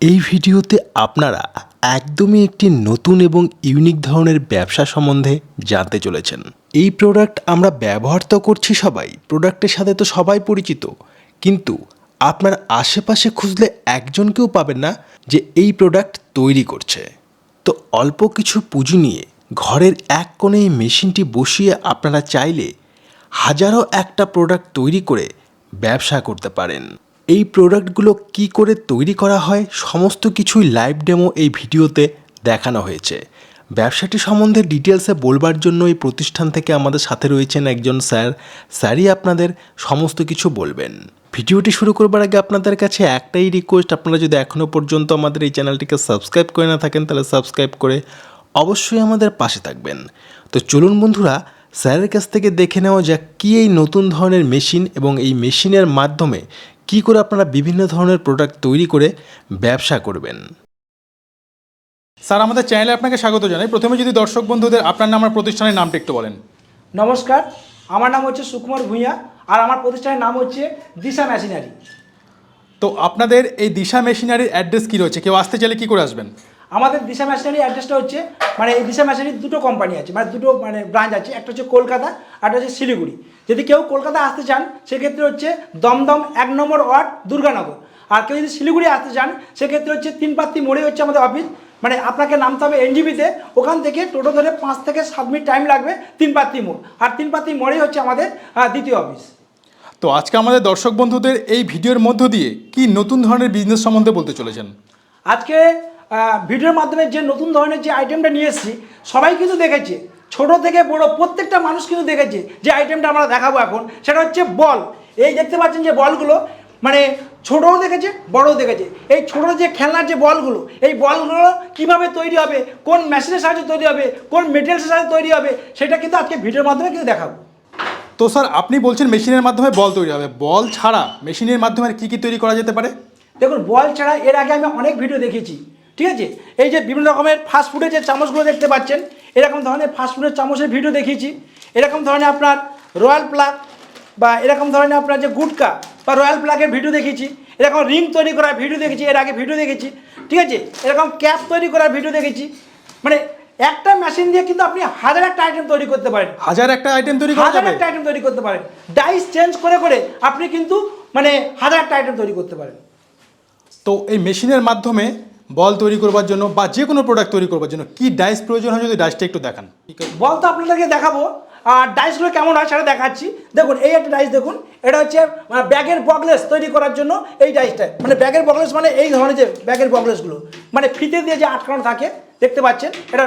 এই ভিডিওতে আপনারা একদমই একটি নতুন এবং ইউনিক ধরনের ব্যবসা সম্বন্ধে জানতে চলেছেন। এই প্রোডাক্ট আমরা ব্যবহার তো করছি সবাই প্রোডাক্টের সাথে তো সবাই পরিচিত। কিন্তু আপনার আশেপাশে খুঁজলে একজনকেও পাবেন না যে এই প্রোডাক্ট তৈরি করছে। তো অল্প কিছু পুঁজি নিয়ে ঘরের এক কোণে এই মেশিনটি বসিয়ে আপনারা চাইলে হাজারো একটা প্রোডাক্ট তৈরি করে ব্যবসা করতে পারেন। এই প্রোডাক্টগুলো কি করে তৈরি করা হয়, সমস্ত কিছুই লাইভ ডেমো এই ভিডিওতে দেখানো হয়েছে। ব্যবসাটি সম্বন্ধে ডিটেলসে বলবার জন্য এই প্রতিষ্ঠান থেকে আমাদের সাথে রয়েছেন একজন স্যার। স্যারই আপনাদের সমস্ত কিছু বলবেন। ভিডিওটি শুরু করবার আগে আপনাদের কাছে একটাই রিকোয়েস্ট আপনারা যদি এখনও পর্যন্ত আমাদের এই চ্যানেলটিকে সাবস্ক্রাইব করে না থাকেন, তাহলে সাবস্ক্রাইব করে অবশ্যই আমাদের পাশে থাকবেন। তো চলুন বন্ধুরা, স্যারের কাছ থেকে দেখে নেওয়া যাক কী এই নতুন ধরনের মেশিন এবং এই মেশিনের মাধ্যমে কি করে আপনারা বিভিন্ন ধরনের প্রোডাক্ট তৈরি করে ব্যবসা করবেন? স্যার আমাদের চ্যানেলে আপনাকে স্বাগত জানাই। প্রথমে যদি দর্শক বন্ধুদের আপনার নাম আর প্রতিষ্ঠানের নামটা একটু বলেন। নমস্কার আমার নাম হচ্ছে সুকুমার ভূঁইয়া আর আমার প্রতিষ্ঠানের নাম হচ্ছে দিশা মেশিনারি। তো আপনাদের এই দিশা মেশিনারির অ্যাড্রেস কী রয়েছে? কেউ আসতে চাইলে কী করে আসবেন? আমাদের দিশা মেশিনারি অ্যাড্রেসটা হচ্ছে মানে এই দিশা মেশিনারির দুটো কোম্পানি আছে মানে দুটো মানে ব্রাঞ্চ আছে একটা হচ্ছে কলকাতা আর একটা হচ্ছে শিলিগুড়ি। যদি কেউ কলকাতা আসতে চান সেক্ষেত্রে হচ্ছে দমদম এক নম্বর ওয়ার্ড দুর্গানগর। আর কেউ যদি শিলিগুড়ি আসতে চান সেক্ষেত্রে হচ্ছে তিন তিনপাত্তি মোড়ে হচ্ছে আমাদের অফিস মানে আপনাকে নামতে হবে এনজিবিতে ওখান থেকে টোটো ধরে পাঁচ থেকে সাত মিনিট টাইম লাগবে তিন তিনপাত্তি মোড়। আর তিন তিনপাত্তি মোড়েই হচ্ছে আমাদের দ্বিতীয় অফিস তো আজকে আমাদের দর্শক বন্ধুদের এই ভিডিওর মধ্য দিয়ে কি নতুন ধরনের বিজনেস সম্বন্ধে বলতে চলেছেন? আজকে ভিডিওর মাধ্যমে যে নতুন ধরনের যে আইটেমটা নিয়ে এসেছি সবাই কিন্তু দেখেছে। ছোট থেকে বড় প্রত্যেকটা মানুষ কিন্তু দেখেছে যে আইটেমটা আমরা দেখাবো এখন। সেটা হচ্ছে বল। এই দেখতে পাচ্ছেন যে বলগুলো মানে ছোটও দেখেছে বড়ও দেখেছে। এই ছোট যে খেলনার যে বলগুলো এই বলগুলো কীভাবে তৈরি হবে কোন মেশিনের সাহায্যে তৈরি হবে কোন মেটেরিয়ালসের সাহায্যে তৈরি হবে সেটা কিন্তু আজকে ভিডিওর মাধ্যমে কিন্তু দেখাবো। তো স্যার আপনি বলছেন মেশিনের মাধ্যমে বল তৈরি হবে। বল ছাড়া মেশিনের মাধ্যমে কী কী তৈরি করা যেতে পারে? দেখুন বল ছাড়া এর আগে আমি অনেক ভিডিও দেখেছি ঠিক আছে? এই যে বিভিন্ন রকমের ফাস্টফুডের যে চামচগুলো দেখতে পাচ্ছেন এরকম ধরনের ফাস্টফুডের চামচের ভিডিও দেখিয়েছি। এরকম ধরনের আপনার রয়্যাল প্লাগ বা এরকম ধরনের আপনার যে গুটকা বা রয়্যাল প্লাগের ভিডিও দেখেছি এরকম রিং তৈরি করার ভিডিও দেখেছি এর আগে ভিডিও দেখেছি ঠিক আছে? এরকম ক্যাপ তৈরি করার ভিডিও দেখেছি মানে একটা মেশিন দিয়ে কিন্তু আপনি হাজার একটা আইটেম তৈরি করতে পারেন। হাজার একটা আইটেম তৈরি হাজার একটা আইটেম তৈরি করতে পারেন। ডাইস চেঞ্জ করে করে আপনি কিন্তু মানে হাজার একটা আইটেম তৈরি করতে পারেন। তো এই মেশিনের মাধ্যমে বল তৈরি করবার জন্য বা যে কোনো প্রোডাক্ট তৈরি করবার জন্য কি ডাইস প্রয়োজন হয় যদি ডাইসটা একটু দেখান। বল তো আপনাদেরকে দেখাবো। আর ডাইসগুলো কেমন হয় সেটা দেখাচ্ছি। দেখুন, এই একটা ডাইস দেখুন, এটা হচ্ছে মানে ব্যাগের বগলেস তৈরি করার জন্য এই ডাইসটা মানে ব্যাগের বগলেস মানে এই ধরনের যে ব্যাগের বগলেসগুলো মানে ফিতে দিয়ে যে আটকানো থাকে, দেখতে পাচ্ছেন, এটা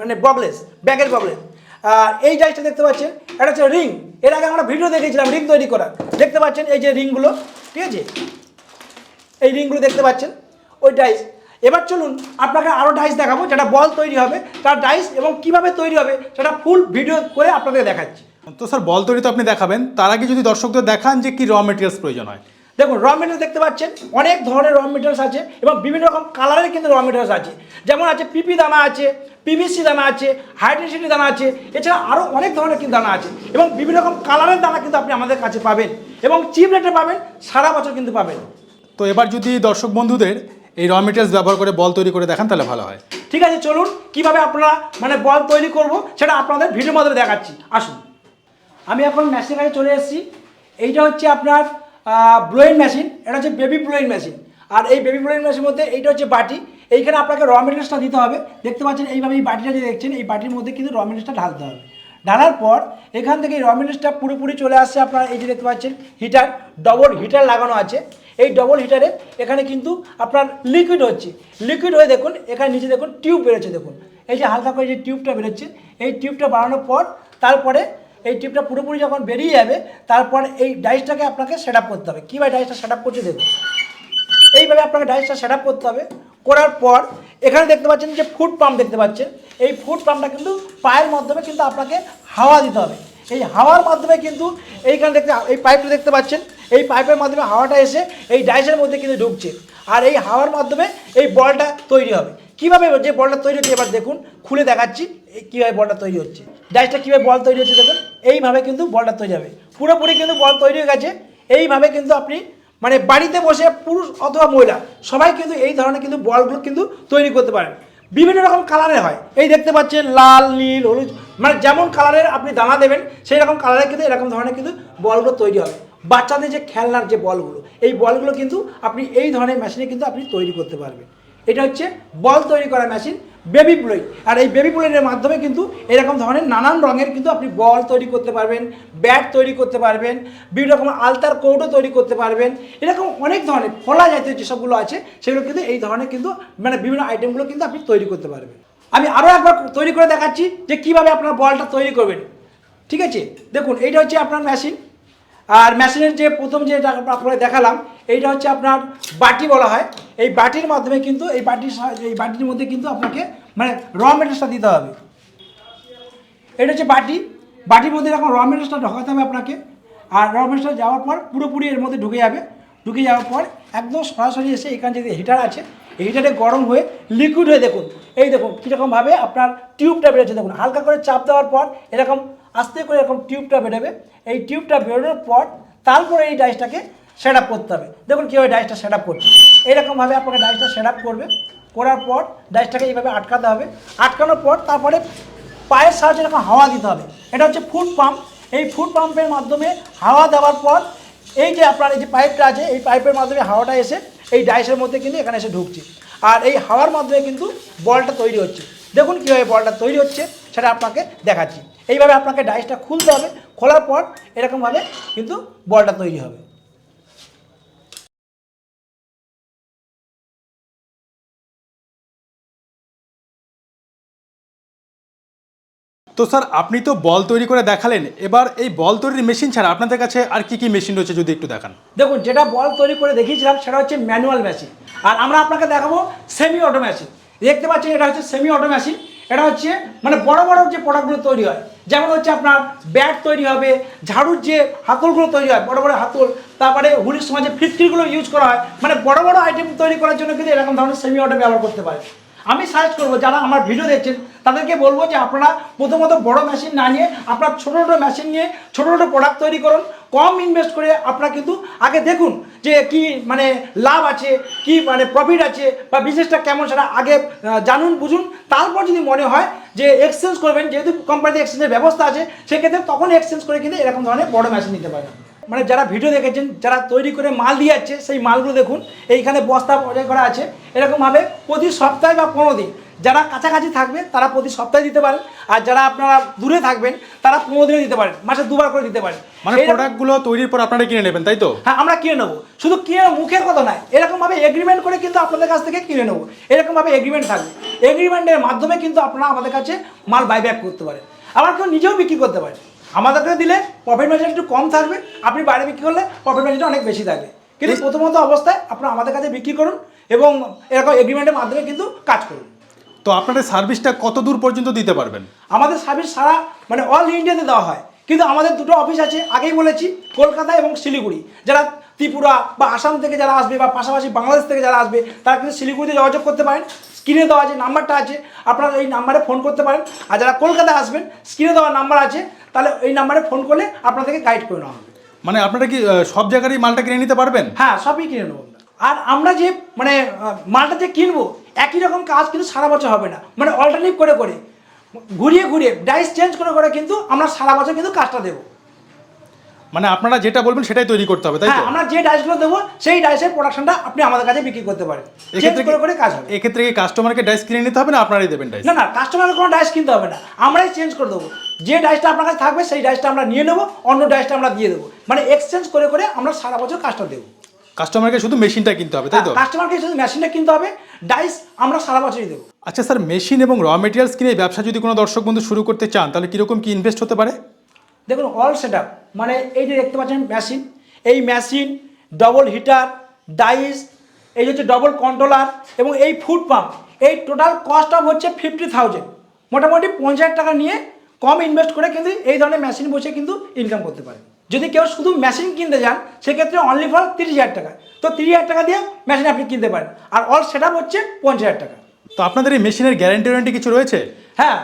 মানে বগলেস, ব্যাগের বগলেস। আর এই ডাইসটা দেখতে পাচ্ছেন, এটা হচ্ছে রিং এর আগে আমরা ভিডিও দেখেছিলাম রিং তৈরি করার। দেখতে পাচ্ছেন এই যে রিংগুলো ঠিক আছে? এই রিংগুলো দেখতে পাচ্ছেন, ওই ডাইস এবার চলুন আপনাকে আরও ডাইস দেখাবো যেটা বল তৈরি হবে তার ডাইস এবং কীভাবে তৈরি হবে সেটা ফুল ভিডিও করে আপনাদের দেখাচ্ছি। তো স্যার বল তৈরি তো আপনি দেখাবেন। তার আগে যদি দর্শকদের দেখান যে কি র মেটেরিয়ালস প্রয়োজন হয়। দেখুন র মেটেরিয়াল দেখতে পাচ্ছেন অনেক ধরনের র মেটেরিয়ালস আছে এবং বিভিন্ন রকম কালারের কিন্তু র মেটেরিয়ালস আছে। যেমন আছে পিপি দানা আছে পিভিসি দানা আছে হাইড্রেসিটি দানা আছে এছাড়া আরও অনেক ধরনের কিন্তু দানা আছে এবং বিভিন্ন রকম কালারের দানা কিন্তু আপনি আমাদের কাছে পাবেন এবং চিপ রেটে পাবেন সারা বছর কিন্তু পাবেন। তো এবার যদি দর্শক বন্ধুদের এই র মেটেরিয়ালস ব্যবহার করে বল তৈরি করে দেখান, তাহলে ভালো হয়। ঠিক আছে, চলুন, কীভাবে আপনারা মানে বল তৈরি করব সেটা আপনাদের ভিডিওর মাধ্যমে দেখাচ্ছি। আসুন। আমি এখন মেশিনের কাছে চলে এসেছি। এইটা হচ্ছে আপনার ব্লোয়িং মেশিন এটা হচ্ছে বেবি ব্লোয়িং মেশিন আর এই বেবি ব্লোয়িং মেশিনের মধ্যে এইটা হচ্ছে বাটি। এইখানে আপনাকে র মেটেরিয়ালসটা দিতে হবে। দেখতে পাচ্ছেন, এইভাবে এই বাটিটা যে দেখছেন, এই বাটির মধ্যে কিন্তু র মেটেরিয়ালসটা ঢালতে হবে। ঢালার পর এখান থেকে র পুরোপুরি চলে আসছে আপনার এই যে দেখতে পাচ্ছেন হিটার ডবল হিটার লাগানো আছে। এই ডবল হিটারে এখানে কিন্তু আপনার লিকুইড হচ্ছে। লিকুইড হয়ে দেখুন, এখানে নিচে দেখুন টিউব বেরোচ্ছে দেখুন। এই যে হালকা করে যে টিউবটা বেরোচ্ছে, এই টিউবটা বাড়ানোর পর তারপরে এই টিউবটা পুরোপুরি যখন বেরিয়ে যাবে, তারপর এই ডাইসটাকে আপনাকে সেট করতে হবে। কীভাবে ডাইসটা সেট করছে দেখুন? এইভাবে আপনাকে ডাইসটা সেট করতে হবে। করার পর এখানে দেখতে পাচ্ছেন যে ফুড পাম্প দেখতে পাচ্ছেন। এই ফুড পাম্পটা কিন্তু পায়ের মাধ্যমে কিন্তু আপনাকে হাওয়া দিতে হবে। এই হাওয়ার মাধ্যমে কিন্তু এইখানে দেখতে এই পাইপটা দেখতে পাচ্ছেন। এই পাইপের মাধ্যমে হাওয়াটা এসে এই ডাইসের মধ্যে কিন্তু ঢুকছে। আর এই হাওয়ার মাধ্যমে এই বলটা তৈরি হবে। কীভাবে যে বলটা তৈরি হচ্ছে এবার দেখুন, খুলে দেখাচ্ছি কীভাবে বলটা তৈরি হচ্ছে। ডাইসটা কীভাবে বল তৈরি হচ্ছে দেখুন। এইভাবে কিন্তু বলটা তৈরি হবে। পুরোপুরি কিন্তু বল তৈরি হয়ে গেছে। এইভাবে কিন্তু আপনি মানে বাড়িতে বসে পুরুষ অথবা মহিলা, সবাই কিন্তু এই ধরনের কিন্তু বলগুলো কিন্তু তৈরি করতে পারেন। বিভিন্ন রকম কালারের হয়। এই দেখতে পাচ্ছেন লাল, নীল, হলুদ মানে যেমন কালারের আপনি দানা দেবেন, সেই রকম কালারের কিন্তু এরকম ধরনের কিন্তু বলগুলো তৈরি হবে। বাচ্চাদের যে খেলনার যে বলগুলো, এই বলগুলো কিন্তু আপনি এই ধরনের মেশিনে কিন্তু আপনি তৈরি করতে পারবেন। এটা হচ্ছে বল তৈরি করা মেশিন বেবি ব্লোই আর এই বেবি ব্লোয়ের মাধ্যমে কিন্তু এরকম ধরনের নানান রঙের কিন্তু আপনি বল তৈরি করতে পারবেন, ব্যাট তৈরি করতে পারবেন, বিভিন্ন রকম আলতার কৌটো তৈরি করতে পারবেন, এরকম অনেক ধরনের ফলা জাতীয় যেসবগুলো আছে, সেগুলো কিন্তু এই ধরনের কিন্তু মানে বিভিন্ন আইটেমগুলো কিন্তু আপনি তৈরি করতে পারবেন। আমি আরও একবার তৈরি করে দেখাচ্ছি যে কীভাবে আপনার বলটা তৈরি করবেন। ঠিক আছে? দেখুন, এইটা হচ্ছে আপনার মেশিন আর মেশিনের যে প্রথম যে আপনাকে দেখালাম, এইটা হচ্ছে আপনার বাটি বলা হয়। এই বাটির মাধ্যমে কিন্তু এই বাটির এই বাটির মধ্যে কিন্তু আপনাকে মানে র মেটেরিয়ালসটা দিতে হবে। এটা হচ্ছে বাটি। বাটির মধ্যে এখন র মেটেরিয়ালসটা ঢোকাতে হবে আপনাকে, আর র মেটেরিয়ালসটা যাওয়ার পর পুরোপুরি এর মধ্যে ঢুকে যাবে। ঢুকে যাওয়ার পর একদম সরাসরি এসে এখানে যদি হিটার আছে হিটারে গরম হয়ে লিকুইড হয়ে দেখুন। এই দেখুন কীরকমভাবে আপনার টিউবটা বেরোচ্ছে। দেখুন, হালকা করে চাপ দেওয়ার পর এরকম আস্তে করে এরকম টিউবটা বেরোবে। এই টিউবটা বেরোনোর পর তারপরে এই ডাইসটাকে সেট আপ করতে হবে। দেখুন কীভাবে ডাইসটা সেট আপ করছে এইরকমভাবে আপনাকে ডাইসটা সেট আপ করবে। করার পর ডাইসটাকে এইভাবে আটকাতে হবে। আটকানোর পর তারপরে পায়ের সাহায্যে এরকম হাওয়া দিতে হবে। এটা হচ্ছে ফুড পাম্প এই ফুড পাম্পের মাধ্যমে হাওয়া দেওয়ার পর এই যে আপনার এই যে পাইপটা আছে, এই পাইপের মাধ্যমে হাওয়াটা এসে এই ডাইসের মধ্যে কিন্তু এখানে এসে ঢুকছে। আর এই হাওয়ার মাধ্যমে কিন্তু বলটা তৈরি হচ্ছে। দেখুন কীভাবে বলটা তৈরি হচ্ছে, সেটা আপনাকে দেখাচ্ছি। এইভাবে আপনাকে ডাইসটা খুলতে হবে, খোলার পর এরকমভাবে কিন্তু বলটা তৈরি হবে। তো স্যার, আপনি তো বল তৈরি করে দেখালেন। এবার এই বল তৈরির মেশিন ছাড়া আপনাদের কাছে আর কি কি মেশিন রয়েছে যদি একটু দেখান? দেখুন, যেটা বল তৈরি করে দেখিয়েছিলাম সেটা হচ্ছে ম্যানুয়াল মেশিন। আর আমরা আপনাকে দেখাবো সেমি অটো মেশিন দেখতে পাচ্ছেন, এটা হচ্ছে সেমি অটো মেশিন এটা হচ্ছে মানে বড় বড় যে প্রোডাক্টগুলো তৈরি হয়, যেমন হচ্ছে আপনার ব্যাট তৈরি হবে, ঝাড়ুর যে হাতলগুলো তৈরি হয়, বড় বড় হাতল, তারপরে হুলির সময় যে ফিটকিরগুলো ইউজ করা হয় মানে বড় বড় আইটেম তৈরি করার জন্য কিন্তু এরকম ধরনের সেমি অটো ব্যবহার করতে পারে। আমি সাজেস্ট করব, যারা আমার ভিডিও দেখছেন তাদেরকে বলব যে আপনারা প্রথমত বড় মেশিন না নিয়ে, আপনার ছোটো ছোটো মেশিন নিয়ে ছোটো ছোটো প্রোডাক্ট তৈরি করুন, কম ইনভেস্ট করে আপনারা কিন্তু আগে দেখুন যে কি মানে লাভ আছে, কি মানে প্রফিট আছে বা বিজনেসটা কেমন সেটা আগে জানুন, বুঝুন। তারপর যদি মনে হয় যে এক্সচেঞ্জ করবেন, যেহেতু কোম্পানিতে এক্সচেঞ্জের ব্যবস্থা আছে, সেক্ষেত্রে তখন এক্সচেঞ্জ করে কিন্তু এরকম ধরনের বড় মেশিন নিতে পারেন। মানে যারা ভিডিও দেখেছেন, যারা তৈরি করে মাল দিয়ে যাচ্ছে সেই মালগুলো দেখুন, এইখানে বস্তা পর্যায় করা আছে এরকমভাবে প্রতি সপ্তাহে বা পনেরো দিন। যারা কাছাকাছি থাকবে তারা প্রতি সপ্তাহে দিতে পারেন। আর যারা আপনারা দূরে থাকবেন তারা পনেরো দিনে দিতে পারেন। মাসে দুবার করে দিতে পারেন। মানে প্রোডাক্টগুলো তৈরির পর আপনারা কিনে নেবেন তাই তো? হ্যাঁ আমরা কিনে নেব। শুধু কিনে মুখের কথা নয়। এরকমভাবে এগ্রিমেন্ট করে কিন্তু আপনাদের কাছ থেকে কিনে নেব। এরকমভাবে এগ্রিমেন্ট থাকবে। এগ্রিমেন্টের মাধ্যমে কিন্তু আপনারা আমাদের কাছে মাল বাইব্যাক করতে পারেন। আবার কেউ নিজেও বিক্রি করতে পারেন আমাদেরকে দিলে প্রফিট মার্জিন একটু কম থাকবে। আপনি বাইরে বিক্রি করলে প্রফিট মার্জিনটা অনেক বেশি থাকবে। কিন্তু প্রথমত অবস্থায় আপনারা আমাদের কাছে বিক্রি করুন এবং এরকম এগ্রিমেন্টের মাধ্যমে কিন্তু কাজ করুন। তো আপনাদের সার্ভিসটা কত দূর পর্যন্ত দিতে পারবেন? আমাদের সার্ভিস সারা মানে অল ইন্ডিয়াতে দেওয়া হয়। কিন্তু আমাদের দুটো অফিস আছে আগেই বলেছি কলকাতা এবং শিলিগুড়ি। যারা ত্রিপুরা বা আসাম থেকে যারা আসবে বা পাশাপাশি বাংলাদেশ থেকে যারা আসবে তারা কিন্তু শিলিগুড়িতে যোগাযোগ করতে পারেন। স্ক্রিনে দেওয়া আছে নাম্বারটা আছে আপনারা এই নাম্বারে ফোন করতে পারেন। আর যারা কলকাতায় আসবেন স্ক্রিনে দেওয়া নাম্বার আছে তাহলে এই নাম্বারে ফোন করলে আপনাদেরকে গাইড করে নেওয়া হবে। মানে আপনারা কি সব জায়গারই মালটা কিনে নিতে পারবেন? হ্যাঁ সবই কিনে নেব। আর আমরা যে মানে মালটা যে কিনবো একই রকম কাজ কিন্তু সারা বছর হবে না। মানে অল্টারনেটিভ করে করে। ঘুরিয়ে ঘুরিয়ে ডাইস চেঞ্জ করে করে কিন্তু আমরা সারা বছর কিন্তু কাজটা দেবো। মানে আপনারা যেটা বলবেন সেটাই তৈরি করতে হবে তাই হ্যাঁ তো? আমরা যে ডাইসগুলো দেবো সেই ডাইসের প্রোডাকশনটা আপনি আমাদের কাছে বিক্রি করতে পারেন। এক্ষেত্রে করে করে কাজ হবে। এক্ষেত্রে কি কাস্টমারকে ডাইস কিনে নিতে হবে না আপনারাই দেবেন ডাইস না না কাস্টমারের কোনো ডাইস কিনতে হবে না। আমরাই চেঞ্জ করে দেবো। যে ডাইসটা আপনার কাছে থাকবে সেই ডাইসটা আমরা নিয়ে নেব অন্য ডাইসটা আমরা দিয়ে দেবো। মানে এক্সচেঞ্জ করে করে আমরা সারা বছর কাজটা দেবো। কাস্টমারকে শুধু মেশিনটা কিনতে হবে তাই তো? কাস্টমারকে শুধু মেশিনটা কিনতে হবে ডাইস আমরা সারা বছরই দেবো। আচ্ছা স্যার মেশিন এবং র মেটেরিয়ালস কিনে ব্যবসা যদি কোনো দর্শক বন্ধু শুরু করতে চান তাহলে কীরকম কি ইনভেস্ট হতে পারে? দেখুন অল সেট মানে এই যে দেখতে পাচ্ছেন মেশিন এই মেশিন ডবল হিটার ডাইস এই হচ্ছে ডবল কন্ট্রোলার এবং এই ফুড পাম্প এই টোটাল কস্ট অফ হচ্ছে ফিফটি থাউজেন্ড মোটামুটি পঞ্চাশ টাকা নিয়ে কম ইনভেস্ট করে কিন্তু এই ধরনের মেশিন বসে কিন্তু ইনকাম করতে পারে। যদি কেউ শুধু মেশিন কিনতে যান সেক্ষেত্রে অনলি ফর তিরিশ হাজার টাকা। তো তিরিশ হাজার টাকা দিয়ে মেশিন আপনি কিনতে পারেন। আর অল সেট হচ্ছে পঞ্চাশ হাজার টাকা। তো আপনাদের এই মেশিনের গ্যারান্টি ওয়ারেন্টি কিছু রয়েছে? হ্যাঁ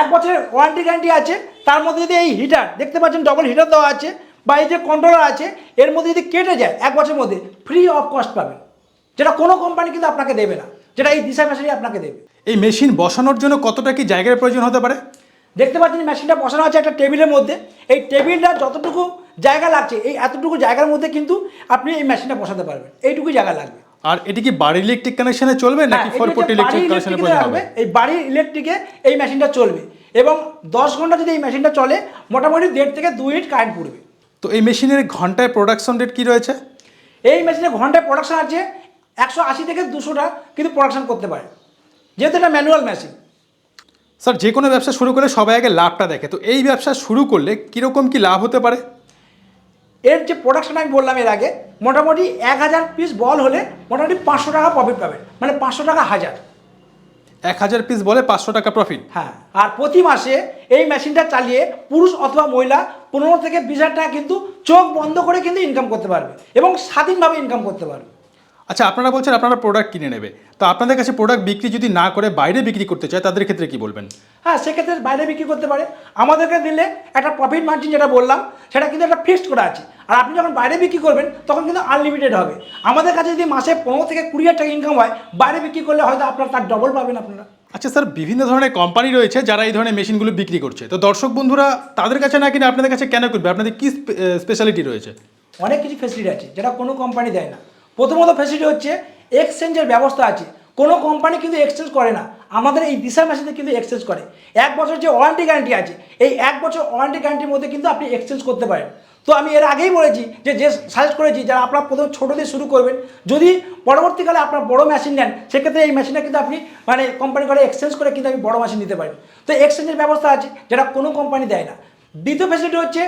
এক বছরের ওয়ারেন্টি গ্যারান্টি আছে। তার মধ্যে যদি এই হিটার দেখতে পাচ্ছেন ডবল হিটার দেওয়া আছে বা এই যে কন্ট্রোলার আছে এর মধ্যে যদি কেটে যায় এক বছরের মধ্যে ফ্রি অফ কস্ট পাবেন। যেটা কোনো কোম্পানি কিন্তু আপনাকে দেবে না। যেটা এই দিশা মেশিনই আপনাকে দেবে। এই মেশিন বসানোর জন্য কতটা কি জায়গার প্রয়োজন হতে পারে? দেখতে পাচ্ছেন মেশিনটা বসানো আছে একটা টেবিলের মধ্যে। এই টেবিলটা যতটুকু জায়গা লাগছে এই এতটুকু জায়গার মধ্যে কিন্তু আপনি এই মেশিনটা বসাতে পারবেন। এইটুকু জায়গা লাগবে। আর এটি কি বাড়ির ইলেকট্রিক কানেকশনে চলবে নাকি হ্যাঁ, ফোর এটি পোর্ট ইলেকট্রিক প্রয়োজন হবে? এই বাড়ির ইলেকট্রিকে এই মেশিনটা চলবে। এবং দশ ঘণ্টা যদি এই মেশিনটা চলে মোটামুটি দেড় থেকে দুই মিনিট কারেন্ট পড়বে। তো এই মেশিনের ঘন্টায় প্রোডাকশন রেট কি রয়েছে? এই মেশিনে ঘন্টায় প্রোডাকশন আছে একশো আশি থেকে দুশোটা কিন্তু প্রোডাকশন করতে পারে। যেহেতু এটা ম্যানুয়াল মেশিন স্যার যে কোনো ব্যবসা শুরু করলে সবাই আগে লাভটা দেখে। তো এই ব্যবসা শুরু করলে কীরকম কি লাভ হতে পারে? এর যে প্রোডাকশন আমি বললাম এর আগে মোটামুটি এক হাজার পিস বল হলে মোটামুটি পাঁচশো টাকা প্রফিট পাবেন মানে পাঁচশো টাকা হাজার। এক হাজার পিস বলে পাঁচশো টাকা প্রফিট হ্যাঁ আর প্রতি মাসে এই মেশিনটা চালিয়ে পুরুষ অথবা মহিলা পনেরো থেকে বিশ হাজার টাকা কিন্তু চোখ বন্ধ করে কিন্তু ইনকাম করতে পারবে এবং স্বাধীনভাবে ইনকাম করতে পারবে। আচ্ছা আপনারা বলছেন আপনারা প্রোডাক্ট কিনে নেবে। তো আপনাদের কাছে প্রোডাক্ট বিক্রি যদি না করে বাইরে বিক্রি করতে চায় তাদের ক্ষেত্রে কি বলবেন? হ্যাঁ সেক্ষেত্রে বাইরে বিক্রি করতে পারে। আমাদেরকে দিলে একটা প্রফিট মার্জিন যেটা বললাম সেটা কিন্তু একটা ফিক্সড করা আছে। আর আপনি যখন বাইরে বিক্রি করবেন তখন কিন্তু আনলিমিটেড হবে। আমাদের কাছে যদি মাসে পনেরো থেকে কুড়ি হাজার টাকা ইনকাম হয় বাইরে বিক্রি করলে হয়তো আপনার তার ডবল পাবেন আপনারা। আচ্ছা স্যার বিভিন্ন ধরনের কোম্পানি রয়েছে যারা এই ধরনের মেশিনগুলো বিক্রি করছে। তো দর্শক বন্ধুরা তাদের কাছে না কিনে আপনাদের কাছে কেন করবে? আপনাদের কি স্পেশালিটি রয়েছে? অনেক কিছু ফেসিলিটি আছে যেটা কোনো কোম্পানি দেয় না। প্রথমত ফেসিলিটি হচ্ছে এক্সচেঞ্জের ব্যবস্থা আছে। কোনো কোম্পানি কিন্তু এক্সচেঞ্জ করে না। আমাদের এই দিশা মেশিনে কিন্তু এক্সচেঞ্জ করে। এক বছর যে ওয়ারেন্টি গ্যারান্টি আছে, এই এক বছর ওয়ারেন্টি গ্যারান্টির মধ্যে কিন্তু আপনি এক্সচেঞ্জ করতে পারেন। তো আমি এর আগেই বলেছি যে যে সাজেস্ট করেছি, যারা আপনার প্রথম ছোটো দিয়ে শুরু করবেন, যদি পরবর্তীকালে আপনার বড় মেশিন নেন, সেক্ষেত্রে এই মেশিনটা কিন্তু আপনি মানে কোম্পানি করে এক্সচেঞ্জ করে কিন্তু আপনি বড় মেশিন নিতে পারেন। তো এক্সচেঞ্জের ব্যবস্থা আছে, যেটা কোনো কোম্পানি দেয় না। দ্বিতীয় ফেসিলিটি হচ্ছে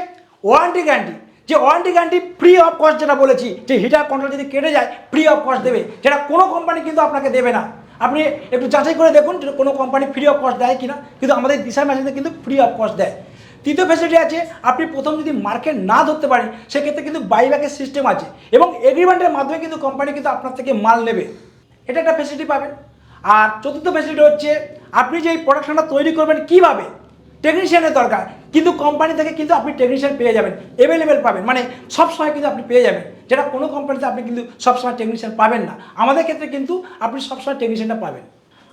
ওয়ারেন্টি গ্যারান্টি যে warranty guarantee free of cost যেটা বলেছি, যে হিটার কন্ট্রোল যদি কেটে যায় ফ্রি অফ কস্ট দেবে। যেটা কোনো কোম্পানি কিন্তু আপনাকে দেবে না। আপনি একটু যাচাই করে দেখুন যে কোনো কোম্পানি ফ্রি অফ কস্ট দেয় কিনা, কিন্তু আমাদের দিশা মেশিনে কিন্তু ফ্রি অফ কস্ট দেয়। তৃতীয় ফেসিলিটি আছে, আপনি প্রথম যদি মার্কেট না ধরতে পারেন, সেক্ষেত্রে কিন্তু বাইব্যাকের সিস্টেম আছে এবং এগ্রিমেন্টের মাধ্যমে কিন্তু কোম্পানি কিন্তু আপনার থেকে মাল নেবে। এটা একটা ফেসিলিটি পাবেন। আর চতুর্থ ফেসিলিটি হচ্ছে, আপনি যে এই প্রোডাকশনটা তৈরি করবেন কীভাবে টেকনিশিয়ানের দরকার। কিন্তু কোম্পানি থেকে কিন্তু আপনি টেকনিশিয়ান পেয়ে যাবেন অ্যাভেলেবেল পাবেন। মানে সব সময় কিন্তু আপনি পেয়ে যাবেন। যেটা কোনো কোম্পানিতে আপনি কিন্তু সবসময় টেকনিশিয়ান পাবেন না। আমাদের ক্ষেত্রে কিন্তু আপনি সবসময় টেকনিশিয়ানটা পাবেন।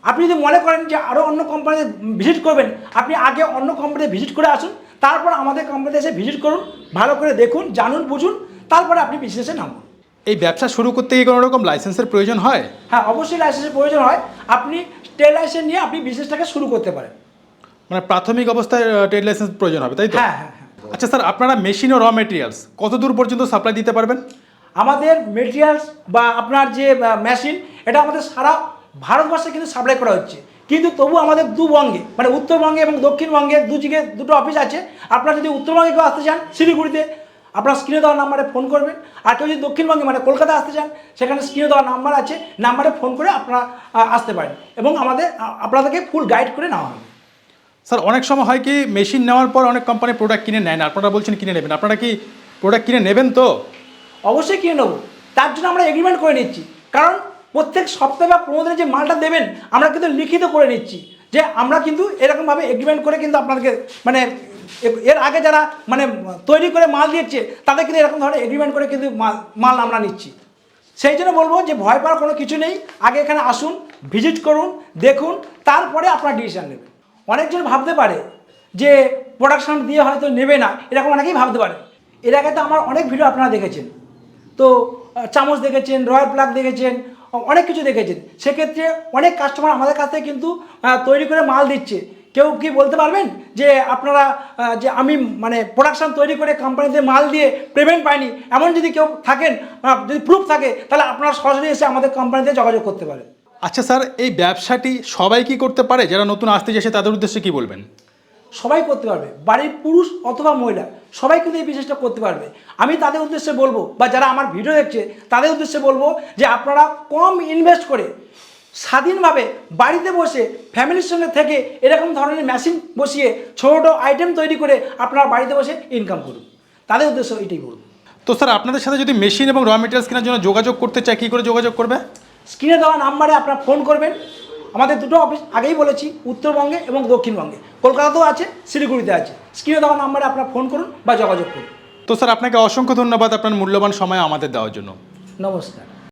আপনি যদি মনে করেন যে আরও অন্য কোম্পানিতে ভিজিট করবেন আপনি আগে অন্য কোম্পানিতে ভিজিট করে আসুন তারপর আমাদের কোম্পানিতে এসে ভিজিট করুন ভালো করে দেখুন জানুন বুঝুন তারপরে আপনি বিজনেসে নামুন। এই ব্যবসা শুরু করতে গিয়ে কোনো রকম লাইসেন্সের প্রয়োজন হয়? হ্যাঁ অবশ্যই লাইসেন্সের প্রয়োজন হয়। আপনি ট্রেড লাইসেন্স নিয়ে আপনি বিজনেসটাকে শুরু করতে পারেন। মানে প্রাথমিক অবস্থায় ট্রেড লাইসেন্স প্রয়োজন হবে তাই তো? হ্যাঁ হ্যাঁ হ্যাঁ। আচ্ছা স্যার আপনারা মেশিন ও র মেটেরিয়ালস কত দূর পর্যন্ত সাপ্লাই দিতে পারবেন? আমাদের মেটেরিয়ালস বা আপনার যে মেশিন এটা আমাদের সারা ভারতবর্ষে কিন্তু সাপ্লাই করা হচ্ছে। কিন্তু তবু আমাদের দুবঙ্গে মানে উত্তরবঙ্গে এবং দক্ষিণবঙ্গে দু দিকে দুটো অফিস আছে। আপনারা যদি উত্তরবঙ্গে কেউ আসতে চান শিলিগুড়িতে আপনার স্ক্রিনে দেওয়া নাম্বারে ফোন করবেন। আর কেউ যদি দক্ষিণবঙ্গে মানে কলকাতা আসতে চান সেখানে স্ক্রিনে দেওয়া নাম্বার আছে। নাম্বারে ফোন করে আপনারা আসতে পারেন। এবং আমাদের আপনাদেরকে ফুল গাইড করে নেওয়া হবে। স্যার, অনেক সময় হয় কি, মেশিন নেওয়ার পর অনেক কোম্পানি প্রোডাক্ট কিনে নেয় না। আপনারা বলছেন কিনে নেবেন। আপনারা কি প্রোডাক্ট কিনে নেবেন তো? অবশ্যই কিনে নেব। তার জন্য আমরা এগ্রিমেন্ট করে নিচ্ছি। কারণ প্রত্যেক সপ্তাহে বা পনেরো দিনে যে মালটা দেবেন, আমরা কিন্তু লিখিত করে নিচ্ছি যে আমরা কিন্তু এরকমভাবে এগ্রিমেন্ট করে কিন্তু আপনাদেরকে মানে এর আগে যারা মানে তৈরি করে মাল দিচ্ছে তাদের কিন্তু এরকম ধরনের এগ্রিমেন্ট করে কিন্তু মাল মাল আমরা নিচ্ছি। সেই জন্য বলব যে ভয় পাওয়ার কোনো কিছু নেই। আগে এখানে আসুন ভিজিট করুন, দেখুন, তারপরে আপনার ডিসিশন নেবেন। অনেকজন ভাবতে পারে যে প্রোডাকশন দিয়ে হয়তো নেবে না, এরকম অনেকেই ভাবতে পারে। এর আগে তো আমার অনেক ভিডিও আপনারা দেখেছেন। তো চামচ দেখেছেন রয়্যাল প্লাগ দেখেছেন অনেক কিছু দেখেছেন। সেক্ষেত্রে অনেক কাস্টমার আমাদের কাছ থেকে কিন্তু তৈরি করে মাল দিচ্ছে। কেউ কি বলতে পারবেন যে আপনারা যে আমি মানে প্রোডাকশন তৈরি করে কোম্পানিতে মাল দিয়ে পেমেন্ট পাইনি? এমন যদি কেউ থাকেন যদি প্রুফ থাকে, তাহলে আপনারা সরাসরি এসে আমাদের কোম্পানিতে যোগাযোগ করতে পারেন। আচ্ছা স্যার এই ব্যবসাটি সবাই কি করতে পারে? যারা নতুন আসতে চাইছে তাদের উদ্দেশ্যে কি বলবেন? সবাই করতে পারবে। বাড়ির পুরুষ অথবা মহিলা সবাই কিন্তু এই বিজনেসটা করতে পারবে। আমি তাদের উদ্দেশ্যে বলব বা যারা আমার ভিডিও দেখছে তাদের উদ্দেশ্যে বলব যে আপনারা কম ইনভেস্ট করে স্বাধীনভাবে বাড়িতে বসে ফ্যামিলির সঙ্গে থেকে এরকম ধরনের মেশিন বসিয়ে ছোটো আইটেম তৈরি করে আপনারা বাড়িতে বসে ইনকাম করুন। তাদের উদ্দেশ্য এটাই বলব। তো স্যার আপনাদের সাথে যদি মেশিন এবং র মেটেরিয়ালস কেনার জন্য যোগাযোগ করতে চায় কী করে যোগাযোগ করবে? স্ক্রিনে দেওয়া নাম্বারে আপনারা ফোন করবেন। আমাদের দুটো অফিস আগেই বলেছি উত্তরবঙ্গে এবং দক্ষিণবঙ্গে। কলকাতাতেও আছে শিলিগুড়িতে আছে। স্ক্রিনে দেওয়া নাম্বারে আপনারা ফোন করুন বা যোগাযোগ করুন। তো স্যার আপনাকে অসংখ্য ধন্যবাদ আপনার মূল্যবান সময় আমাদের দেওয়ার জন্য। নমস্কার।